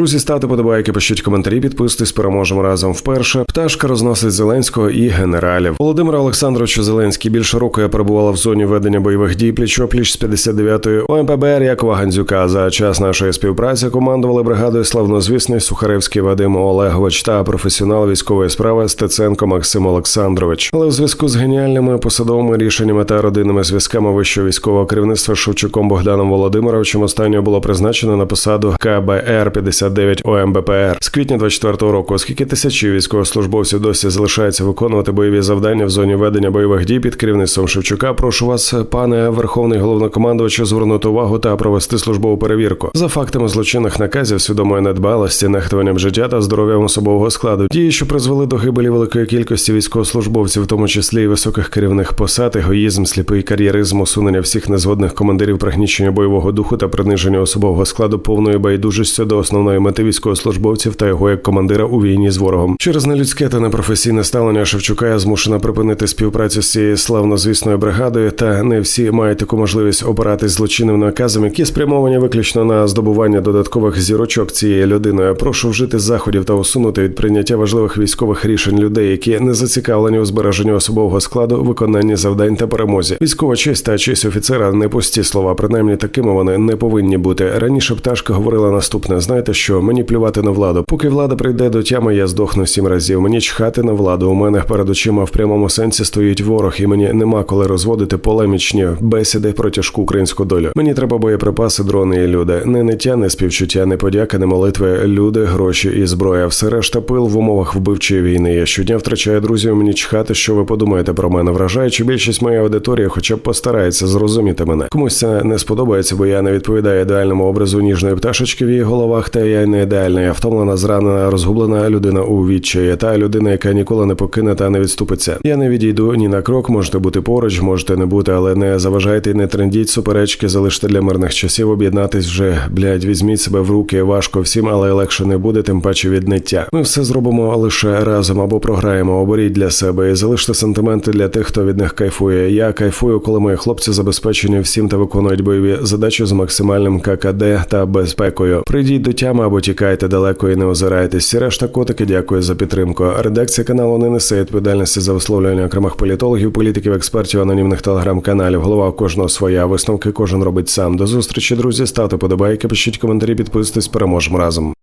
Друзі, ставте подобайки, пишіть коментарі, підписуйтесь, переможемо разом. Вперше пташка розносить Зеленського і генералів. Володимира Олександровича Зеленський більше року я перебувала в зоні ведення бойових дій пліч-опліч з 59-ї ОМПБР Якова Гандзюка. За час нашої співпраці командували бригадою славнозвісний Сухаревський Вадим Олегович та професіонал військової справи Стеценко Максим Олександрович. Але у зв'язку з геніальними посадовими рішеннями та родинними зв'язками вищого військового керівництва Шевчуком Богданом Володимировичем останнього було призначено на посаду КБР 59 ОМБПР з квітня 24 року, оскільки тисячі військовослужбовців досі залишаються виконувати бойові завдання в зоні ведення бойових дій під керівництвом Шевчука. Прошу вас, пане Верховний головнокомандувачу, звернути увагу та провести службову перевірку за фактами злочинних наказів, свідомої недбалості, нехтуванням життя та здоров'ям особового складу. Дії, що призвели до гибелі великої кількості військовослужбовців, в тому числі і високих керівних посад, егоїзм, сліпий кар'єризм, усунення всіх незгодних командирів, пригнічення бойового духу та приниження особового складу повною байдужістю до основної мети військовослужбовців та його як командира у війні з ворогом. Через нелюдське та непрофесійне ставлення Шевчука я змушена припинити співпрацю з цією славнозвісною бригадою. Та не всі мають таку можливість опиратись злочинним наказом, які спрямовані виключно на здобування додаткових зірочок цієї людиною. Прошу вжити заходів та усунути від прийняття важливих військових рішень людей, які не зацікавлені у збереженні особового складу, виконанні завдань та перемозі. Військова честь та честь офіцера не пусті слова. Принаймні такими вони не повинні бути. Раніше пташка говорила наступне: знаєте, що мені плювати на владу. Поки влада прийде до тями, я здохну сім разів. Мені чхати на владу. У мене перед очима в прямому сенсі стоїть ворог, і мені нема коли розводити полемічні бесіди про тяжку українську долю. Мені треба боєприпаси, дрони і люди. Не ниття, не співчуття, не подяка, не молитви, люди, гроші і зброя. Все решта пил в умовах вбивчої війни. Я щодня втрачаю друзів. Мені чхати, що ви подумаєте про мене. Вражаючи більшість моєї аудиторії, хоча б постарається зрозуміти мене. Комусь це не сподобається, бо я не відповідаю ідеальному образу ніжної пташечки в її головах. Та я не ідеальна. Я втомлена, зранена, розгублена людина у відчаї. Та людина, яка ніколи не покине та не відступиться. Я не відійду ні на крок. Можете бути поруч, можете не бути, але не заважайте і не трендіть суперечки, залиште для мирних часів. Об'єднатись вже блядь, візьміть себе в руки. Важко всім, але легше не буде, тим паче від ниття. Ми все зробимо лише разом або програємо, оборіть для себе і залиште сентименти для тих, хто від них кайфує. Я кайфую, коли мої хлопці забезпечені всім та виконують бойові задачі з максимальним ККД та безпекою. Прийдіть до тями або тікайте далеко і не озирайтесь. Решта котики, дякую за підтримку. Редакція каналу не несе відповідальності за висловлювання окремих політологів, політиків, експертів, анонімних телеграм-каналів. Голова кожного своя. Висновки кожен робить сам. До зустрічі, друзі. Ставте подобайки, пишіть коментарі, підписуйтесь, переможемо разом.